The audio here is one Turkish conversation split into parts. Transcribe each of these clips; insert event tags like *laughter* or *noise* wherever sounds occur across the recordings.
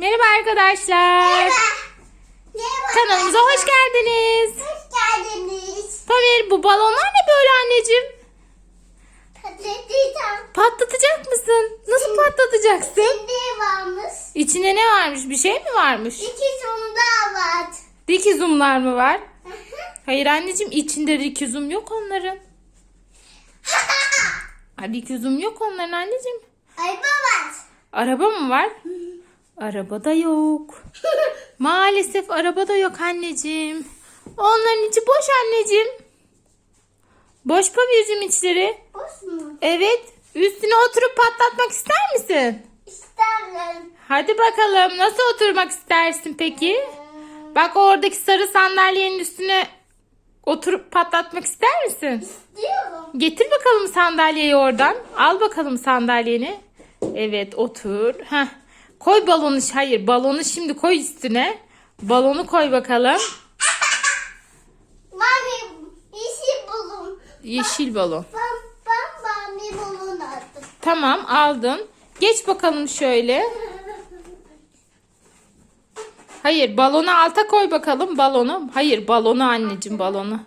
Merhaba arkadaşlar. Kanalımıza hoş geldiniz. Hoş geldiniz. Pamir bu balonlar ne böyle anneciğim? Patlatacağım. Patlatacak mısın? Nasıl patlatacaksın? Şimdi varmış. İçinde ne varmış? Bir şey mi varmış? İki sonda var. Dikizumlar mı var? Hayır anneciğim içinde dikizum yok onların. *laughs* Dikizum yok onların anneciğim. Ay baba. Araba mı var? Araba da yok. *laughs* Maalesef araba da yok anneciğim. Onların içi boş anneciğim. Boş Pamir'cim içleri. Boş mu? Evet. Üstüne oturup patlatmak ister misin? İstemem. Hadi bakalım. Nasıl oturmak istersin peki? Bak oradaki sarı sandalyenin üstüne oturup patlatmak ister misin? Diyorum. Getir bakalım sandalyeyi oradan. Al bakalım sandalyeni. Evet otur. Heh. Koy balonu. Hayır balonu şimdi koy üstüne. Balonu koy bakalım. Mami işi bulun. Yeşil balon. Ben, ben mami bulun aldım. Tamam aldın. Geç bakalım şöyle. Hayır balonu alta koy bakalım balonu. Hayır balonu anneciğim balonu.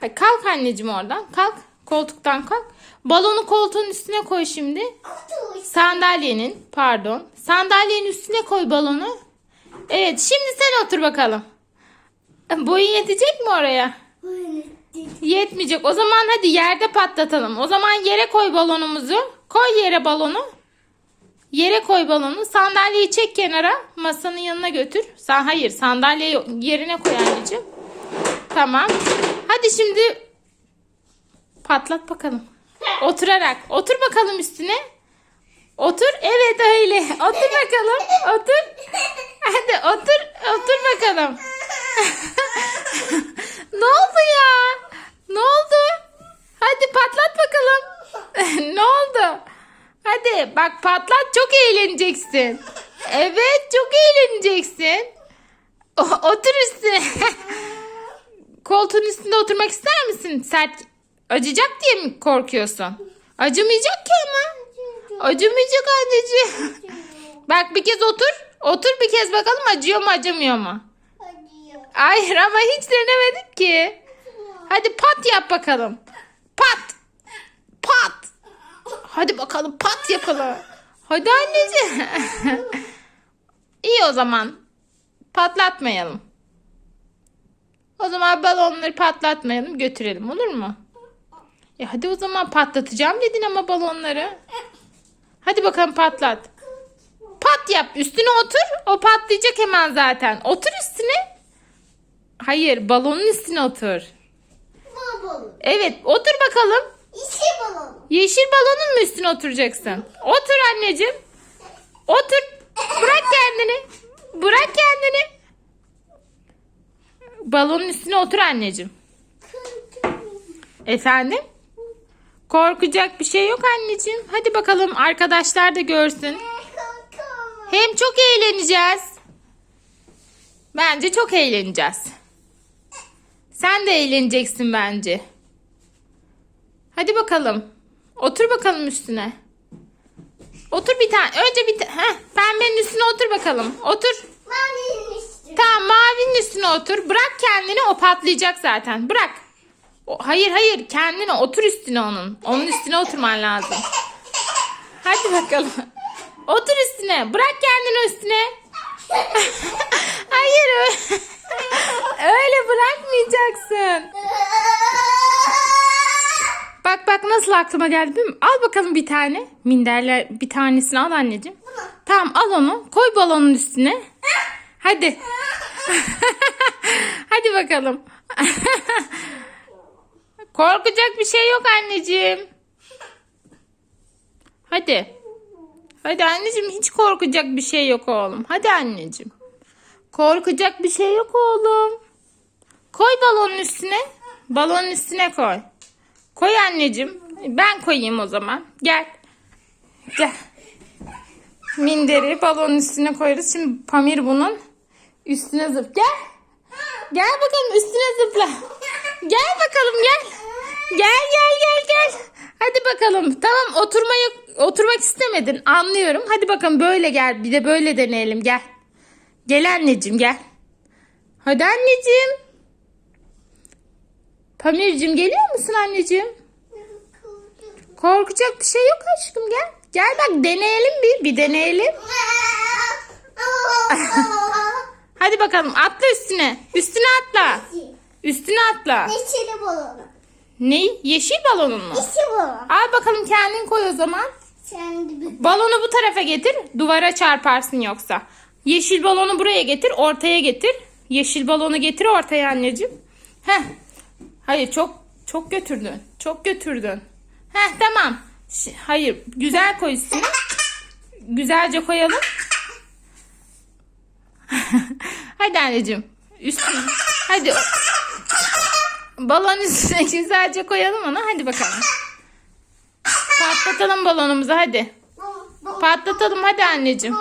Hayır, kalk anneciğim oradan. Kalk. Koltuktan kalk. Balonu koltuğun üstüne koy şimdi. Sandalyenin pardon. Sandalyenin üstüne koy balonu. Evet şimdi sen otur bakalım. Boyun yetecek mi oraya? Yetmeyecek. O zaman hadi yerde patlatalım. O zaman yere koy balonumuzu. Koy yere balonu. Yere koy balonu. Sandalyeyi çek kenara. Masanın yanına götür. Sen hayır sandalyeyi yerine koy anneciğim. Tamam. Hadi şimdi patlat bakalım. Oturarak. Otur bakalım üstüne. Otur. Evet öyle. Otur bakalım. Otur. Hadi otur. Otur bakalım. *laughs* ne oldu ya? Ne oldu? Hadi patlat bakalım. *laughs* ne oldu? Hadi bak patlat çok eğleneceksin. Evet çok eğleneceksin. O- otur üstüne. *laughs* Koltuğun üstünde oturmak ister misin? Sert acıyacak diye mi korkuyorsun? Acımayacak ki ama. Acımayacak anneciğim. Bak bir kez otur. Otur bir kez bakalım acıyor mu acımıyor mu? Acıyor. Hayır ama hiç denemedik ki. Hadi pat yap bakalım. Pat. Pat. Hadi bakalım pat yapalım. Hadi anneciğim. *laughs* İyi o zaman. Patlatmayalım. O zaman balonları patlatmayalım götürelim olur mu? E hadi o zaman patlatacağım dedin ama balonları. Hadi bakalım patlat. Pat yap üstüne otur. O patlayacak hemen zaten. Otur üstüne. Hayır balonun üstüne otur. Balon. Evet otur bakalım. İşi balon. Yeşil balonun mu üstüne oturacaksın? Otur anneciğim. Otur. Bırak kendini. Bırak kendini. Balonun üstüne otur anneciğim. Efendim? Korkacak bir şey yok anneciğim. Hadi bakalım arkadaşlar da görsün. Hem çok eğleneceğiz. Bence çok eğleneceğiz. Sen de eğleneceksin bence. Hadi bakalım. Otur bakalım üstüne. Otur bir tane. Önce bir tane. Pembenin üstüne otur bakalım. Otur. Mami'nin üstü. Tamam mavinin üstüne otur. Bırak kendini o patlayacak zaten. Bırak. Hayır hayır kendine otur üstüne onun. Onun üstüne oturman lazım. Hadi bakalım. Otur üstüne. Bırak kendini üstüne. *laughs* hayır öyle, *laughs* öyle bırakmayacaksın. Bak bak nasıl aklıma geldi değil mi? Al bakalım bir tane. Minderler bir tanesini al anneciğim. Tamam al onu. Koy balonun üstüne. Hadi. *laughs* Hadi bakalım. Korkacak bir şey yok anneciğim. Hadi. Hadi anneciğim hiç korkacak bir şey yok oğlum. Hadi anneciğim. Korkacak bir şey yok oğlum. Koy balonun üstüne. Balonun üstüne koy. Koy anneciğim. Ben koyayım o zaman. Gel. Gel. Minderi balonun üstüne koyarız. Şimdi Pamir bunun üstüne zıp. Gel. Gel bakalım üstüne zıpla. Gel bakalım gel. Gel gel gel gel. Hadi bakalım. Tamam oturmayı oturmak istemedin. Anlıyorum. Hadi bakalım böyle gel. Bir de böyle deneyelim. Gel. Gel anneciğim gel. Hadi anneciğim. Pamir'cim geliyor musun anneciğim? Korkacak bir şey yok aşkım gel. Gel bak deneyelim bir. Bir deneyelim. *laughs* Hadi bakalım atla üstüne. Üstüne atla. Üstüne atla. Yeşil balonu. Ne? Yeşil balonun mu? Yeşil balon. Al bakalım kendin koy o zaman. De bir Balonu bu tarafa getir. Duvara çarparsın yoksa. Yeşil balonu buraya getir. Ortaya getir. Yeşil balonu getir ortaya anneciğim. Heh. Hayır çok çok götürdün. Çok götürdün. Heh tamam. Ş- Hayır güzel koy üstüne. Güzelce koyalım. *laughs* Hadi anneciğim. Üstüne. Hadi. Balon üstüne *laughs* güzelce koyalım onu. Hadi bakalım. Patlatalım balonumuzu hadi. Patlatalım hadi anneciğim.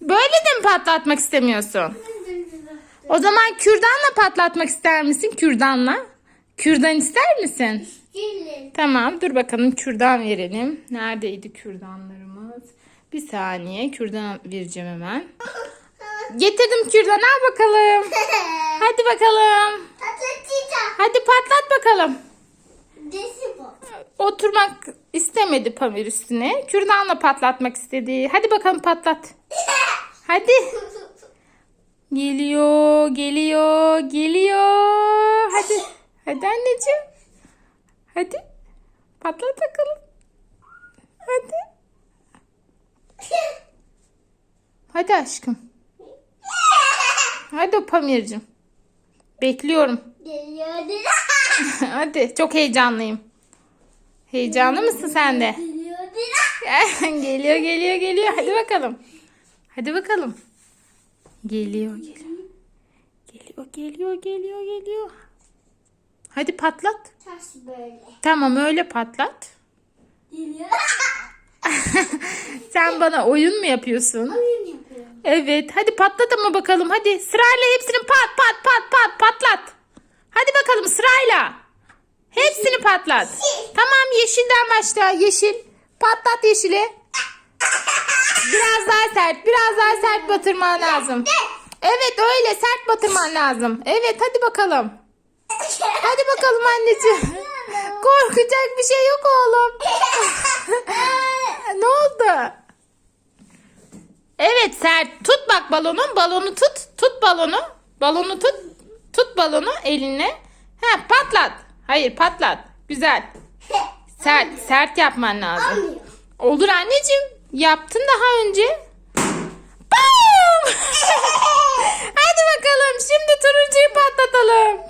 Böyle de mi patlatmak istemiyorsun? O zaman kürdanla patlatmak ister misin? Kürdanla. Kürdan ister misin? Tamam dur bakalım kürdan verelim. Neredeydi kürdanlarımız? Bir saniye kürdan vereceğim hemen. Getirdim kürdan al bakalım. *laughs* Hadi bakalım. Hadi patlat bakalım. Oturmak istemedi Pamir üstüne. Kürdanla patlatmak istedi. Hadi bakalım patlat. *laughs* Hadi. Geliyor, geliyor, geliyor. Hadi. Hadi anneciğim. Hadi. Patlat bakalım. Hadi. *laughs* Hadi aşkım. Hadi Pamir'cim. Bekliyorum. *laughs* Hadi. Çok heyecanlıyım. Heyecanlı mısın sen de? *laughs* geliyor, geliyor, geliyor. Hadi bakalım. Hadi bakalım. Geliyor, geliyor. Geliyor, geliyor, geliyor, geliyor. Hadi patlat. Ters böyle. Tamam öyle patlat. *laughs* Sen bana oyun mu yapıyorsun? Oyun. Evet. Hadi patlat ama bakalım. Hadi sırayla hepsini pat pat pat pat patlat. Hadi bakalım sırayla. Hepsini patlat. Tamam yeşilden başla. Yeşil. Patlat yeşili. Biraz daha sert. Biraz daha sert batırman lazım. Evet öyle sert batırman lazım. Evet hadi bakalım. Hadi bakalım anneciğim. Korkacak bir şey yok oğlum. *laughs* ne oldu? Evet sert. Tut bak balonu. Balonu tut. Tut balonu. Balonu tut. Tut balonu elinle. Ha patlat. Hayır patlat. Güzel. Sert sert yapman lazım. Olur anneciğim. Yaptın daha önce. Bam! *laughs* Hadi bakalım. Şimdi turuncuyu patlatalım.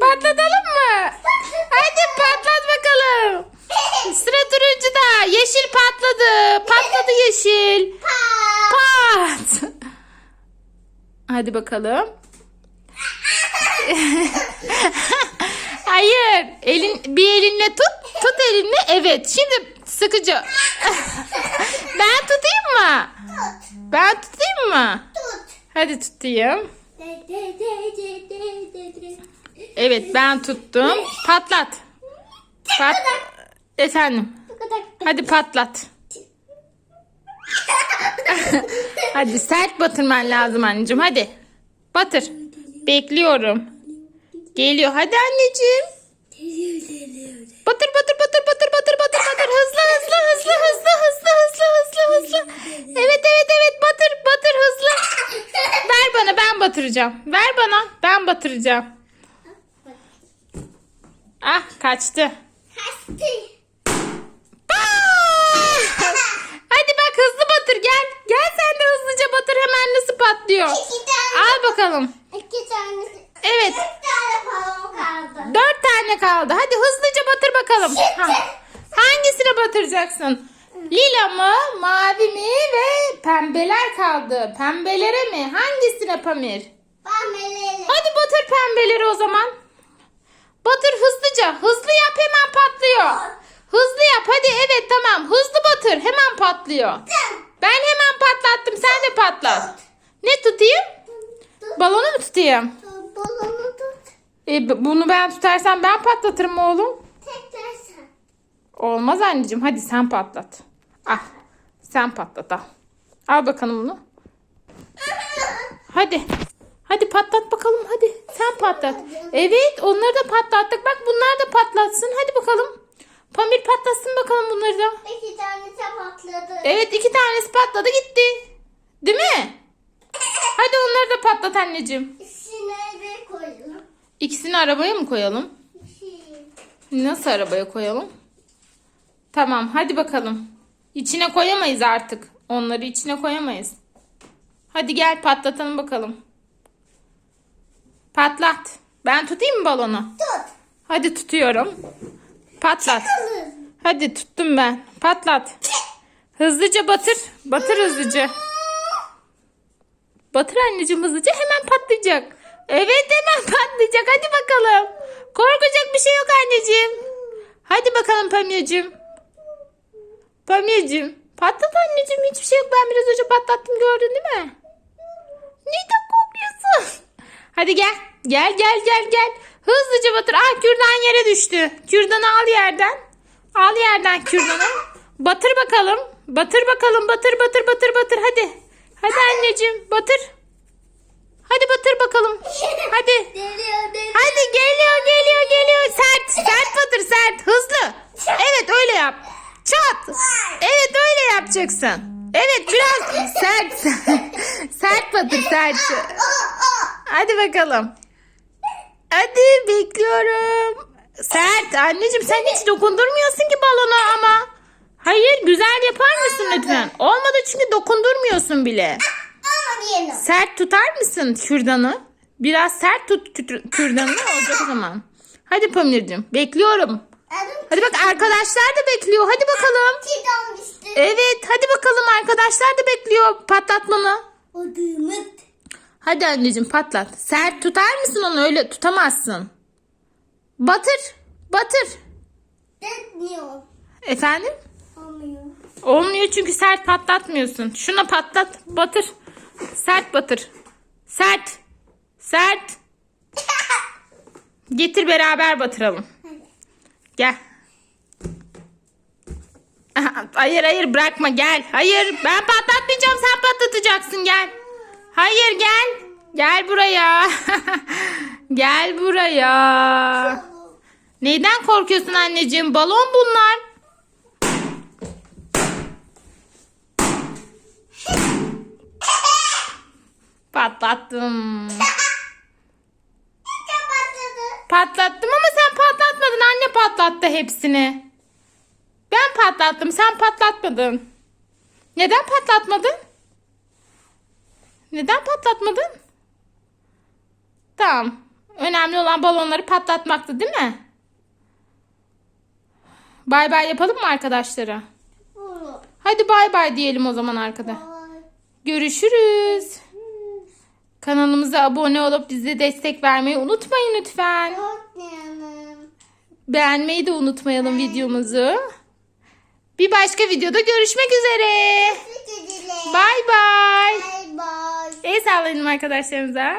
Patlatalım mı? Hadi patlat bakalım. Sıra turuncuda. Yeşil patladı. Patladı yeşil. Pat. Hadi bakalım. *laughs* Hayır. Elin bir elinle tut. Tut elinle. Evet. Şimdi sıkıcı. *laughs* ben tutayım mı? Ben tutayım mı? Tut. Hadi tutayım. Evet ben tuttum. Patlat. Pat. Efendim. Hadi patlat. *laughs* Hadi sert batırman lazım anneciğim. Hadi. Batır. Bekliyorum. Geliyor. Hadi anneciğim. Batır batır batır batır batır batır batır. Hızlı hızlı hızlı hızlı hızlı hızlı hızlı hızlı. Evet evet evet batır batır hızlı. Ver bana ben batıracağım. Ver bana ben batıracağım. Ah kaçtı. Hastı. Aa! Hadi bak hızlı batır gel. Gel sen de hızlıca batır hemen tane. Al bakalım. İki tanesi. Evet. Üç tane falan kaldı. Dört tane kaldı. Hadi hızlıca batır bakalım. Ha. Hangisine batıracaksın? Lila mı, mavi mi ve pembeler kaldı. Pembelere mi? Hangisine Pamir? Meleğim. Hadi batır pembeleri o zaman. Batır hızlıca. Hızlı yap hemen patlıyor. Hızlı yap hadi evet tamam. Hızlı batır hemen patlıyor. Ben hemen patlattım sen de patlat. Ne tutayım? Balonu mu tutayım? Balonu tut. E, bunu ben tutarsam ben patlatırım oğlum. Tekrar sen. Olmaz anneciğim hadi sen patlat. Al. Sen patlat al. Al bakalım bunu. Hadi. Hadi patlat bakalım hadi. Sen patlat. Evet onları da patlattık. Bak bunlar da patlatsın. Hadi bakalım. Pamir patlatsın bakalım bunları da. İki tane patladı. Evet iki tanesi patladı gitti. Değil mi? Hadi onları da patlat anneciğim. İçine eve koyalım. İkisini arabaya mı koyalım? Nasıl arabaya koyalım? Tamam hadi bakalım. İçine koyamayız artık. Onları içine koyamayız. Hadi gel patlatalım bakalım. Patlat. Ben tutayım mı balonu? Tut. Hadi tutuyorum. Patlat. Alın. Hadi tuttum ben. Patlat. Hızlıca batır. Batır hızlıca. Batır anneciğim hızlıca hemen patlayacak. Evet hemen patlayacak. Hadi bakalım. Korkacak bir şey yok anneciğim. Hadi bakalım Pamyacığım. Pamyacığım. Patlat anneciğim. Hiçbir şey yok. Ben biraz önce patlattım gördün değil mi? Neyden korkuyorsun? Hadi gel. Gel gel gel gel. Hızlıca batır. Ah kürdan yere düştü. Kürdanı al yerden. Al yerden kürdanı. Batır bakalım. Batır bakalım. Batır batır batır batır. Hadi. Hadi anneciğim batır. Hadi batır bakalım. Hadi. Hadi geliyor geliyor geliyor. Sert. Sert batır sert. Hızlı. Evet öyle yap. Çat. Evet öyle yapacaksın. Evet biraz sert. *laughs* sert batır sert. Hadi bakalım. Hadi bekliyorum. Sert anneciğim sen hiç dokundurmuyorsun ki balona ama. Hayır güzel yapar mısın lütfen? Olmadı çünkü dokundurmuyorsun bile. Sert tutar mısın kürdanı? Biraz sert tut kü- kürdanı olacak o zaman. Hadi Pamir'cim bekliyorum. Hadi bak arkadaşlar da bekliyor. Hadi bakalım. Evet hadi bakalım arkadaşlar da bekliyor patlatmanı. Hadi anneciğim patlat. Sert tutar mısın onu öyle tutamazsın. Batır. Batır. Efendim? Olmuyor. Olmuyor çünkü sert patlatmıyorsun. Şuna patlat. Batır. Sert batır. Sert. Sert. *laughs* Getir beraber batıralım. Gel. *laughs* Hayır hayır bırakma gel. Hayır ben patlatmayacağım sen patlatacaksın gel. Hayır gel. Gel buraya. *laughs* gel buraya. Neyden korkuyorsun anneciğim? Balon bunlar. Patlattım. Patlattım ama sen patlatmadın. Anne patlattı hepsini. Ben patlattım. Sen patlatmadın. Neden patlatmadın? Neden patlatmadın? Tamam. Önemli olan balonları patlatmaktı değil mi? Bay bay yapalım mı arkadaşlara? Hadi bay bay diyelim o zaman arkada. Görüşürüz. Kanalımıza abone olup bize destek vermeyi unutmayın lütfen. Beğenmeyi de unutmayalım videomuzu. Bir başka videoda görüşmek üzere. Teşekkür ederim. Bay bay. Bye bye. El sallayın arkadaşlarınıza.